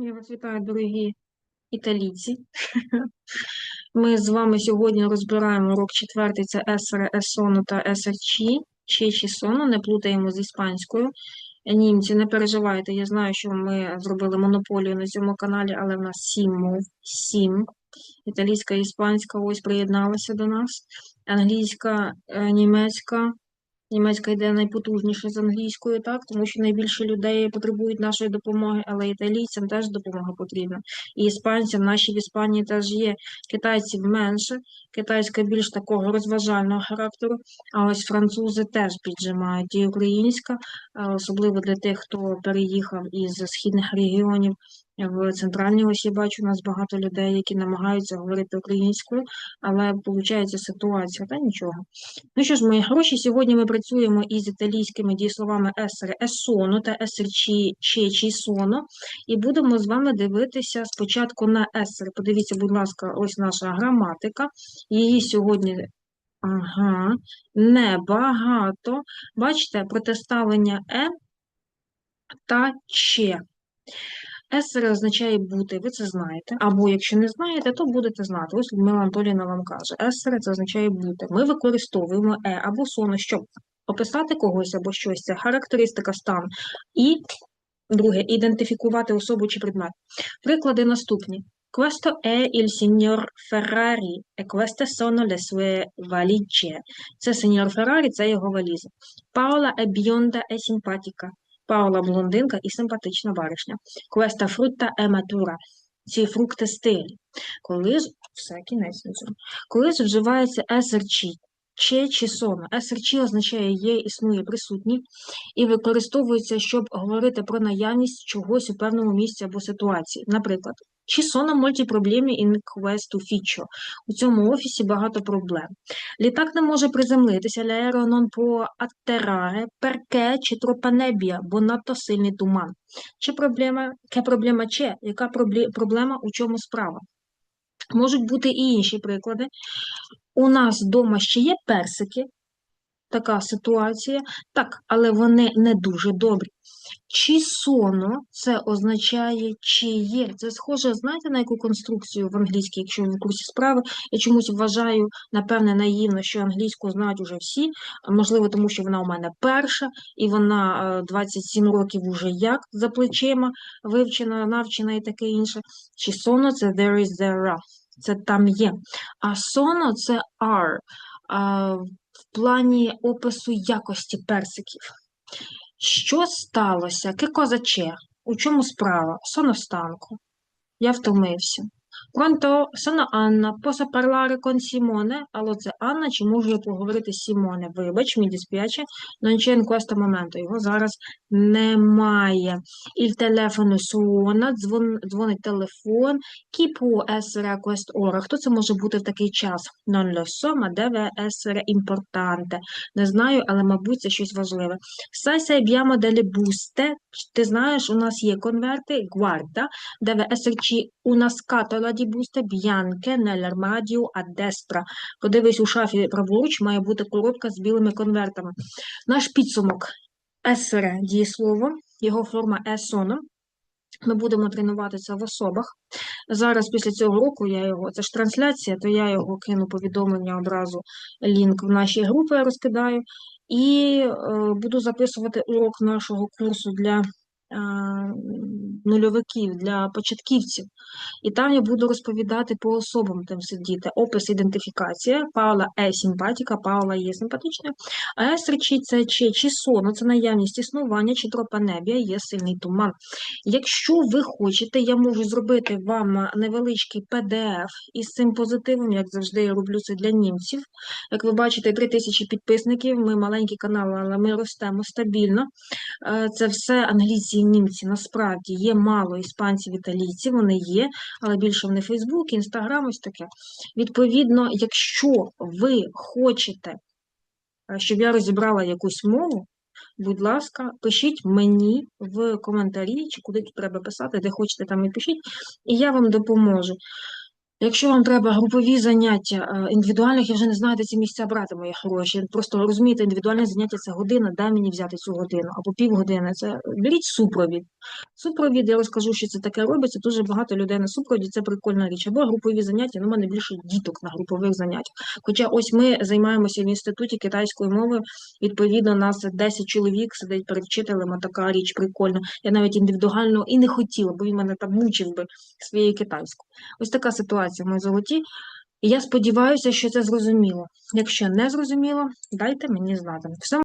Я вас вітаю, дорогі італійці. Ми з вами сьогодні розбираємо урок четвертий, це есере, есону та есерчі, чечі сону, не плутаємо з іспанською. Німці, не переживайте, я знаю, що ми зробили монополію на цьому каналі, але в нас сім мов, сім. Італійська, іспанська ось приєдналася до нас. Англійська, е, німецька. Німецька йде найпотужніше з англійською, так, тому що найбільше людей потребують нашої допомоги, але італійцям теж допомога потрібна. І іспанцям, наші в Іспанії теж є. Китайців менше, китайська більш такого розважального характеру, а ось французи теж піджимають. І українська, особливо для тих, хто переїхав із східних регіонів в центральній ось я бачу, у нас багато людей, які намагаються говорити українською, але виходить ситуація, та нічого. Ну що ж, мої гроші, сьогодні ми працюємо із італійськими дієсловами есере есоно та есерчі чечі соно, і будемо з вами дивитися спочатку на есере. Подивіться, будь ласка, ось наша граматика. Її сьогодні. Ага, небагато. Бачите, протиставлення е та че. Есере означає бути, ви це знаєте. Або якщо не знаєте, то будете знати. Ось Людмила Анатоліївна вам каже. Есере це означає бути. Ми використовуємо е або соно, щоб описати когось або щось. Це характеристика стану. І друге, ідентифікувати особу чи предмет. Приклади наступні. Questo è il signor Ferrari e queste sono le sue valigie. Це сеньор Феррарі, це його валізи. Paola è bionda e simpatica. Паула блондинка і симпатична баришня. Квеста фрутта ематура. Ці фрукти стилі. Коли ж все кінець на цьому. Коли ж вживається СРЧ, че чи соно. СРЧ означає є, існує, присутній і використовується, щоб говорити про наявність чогось у певному місці або ситуації. Наприклад, ci sono molti problemi in questo ufficio. У цьому офісі багато проблем. Літак не може приземлитися, l'aereo non può atterrare c'è troppa nebbia, бо надто сильний туман. Чи проблема, яка проблема чи? Яка проблема, у чому справа? Можуть бути і інші приклади. У нас вдома ще є персики, така ситуація, так, але вони не дуже добрі. Чи соно це означає чи є. Це схоже, знаєте, на яку конструкцію в англійській, якщо в курсі справи. Я чомусь вважаю, напевне, наївно, що англійську знають уже всі, можливо, тому що вона у мене перша, і вона е, 27 років уже як за плечима вивчена, навчена і таке інше. Чи соно це there is there are. Це там є. А соно це are. А, в плані опису якості персиків. Що сталося? Che козаче? У чому справа? Соностанку. Я втомився. Pronto, sono Анна. Posso parlare con Simone? Алло, це Анна, чи можу я поговорити з Сімоне? Вибач, мій дисп'яче, non c'è in questo momento. Його зараз немає. Il telefono suona, дзвон, дзвонить телефон. Chi può essere quest'ora? Хто це може бути в такий час? Non lo so, ma deve essere importante. Не знаю, але, мабуть, це щось важливе. Sai se abbiamo delle buste? Ти знаєш, у нас є конверти. Guarda, deve esserci una scatola di buste bianche nell'armadio a destra. Подивись, у шафі праворуч має бути коробка з білими конвертами. Наш підсумок есере дієслово, його форма есоно. Ми будемо тренуватися в особах. Зараз після цього року я його, це ж трансляція, то я його кину повідомлення одразу, лінк в нашій групі розкидаю. І е, буду записувати урок нашого курсу для е, нульовиків, для початківців. І там я буду розповідати по особам там сидіти. Опис, ідентифікація. Паула е симпатіка, Паула є симпатичною. А есричі це чи, чи соно, це наявність існування, чи тропанебія, є сильний туман. Якщо ви хочете, я можу зробити вам невеличкий PDF із цим позитивом, як завжди я роблю це для німців. Як ви бачите, 3 тисячі підписників, ми маленький канал, але ми ростемо стабільно. Е, Це все англійці і німці. Насправді є мало іспанців, італійців, вони є, але більше вони Фейсбук, Інстаграм, ось таке. Відповідно, якщо ви хочете, е, щоб я розібрала якусь мову, будь ласка, пишіть мені в коментарі, чи куди тут треба писати, де хочете, там і пишіть, і я вам допоможу. Якщо вам треба групові заняття, е, індивідуальних, я вже не знаю, де ці місця брати, мої хороші. Просто розумієте, індивідуальне заняття це година, дай мені взяти цю годину, або півгодини. Це беріть супровід. Супровід, я розкажу, що це таке робиться. Дуже багато людей на супровіді, це прикольна річ. Або групові заняття, ну, мене більше діток на групових заняттях. Хоча ось ми займаємося в інституті китайської мови, відповідно, нас 10 чоловік сидить перед вчителем, така річ прикольна. Я навіть індивідуально і не хотіла, бо він мене там мучив би своєю китайською. Ось така ситуація, мої золоті. І я сподіваюся, що це зрозуміло. Якщо не зрозуміло, дайте мені знати. Все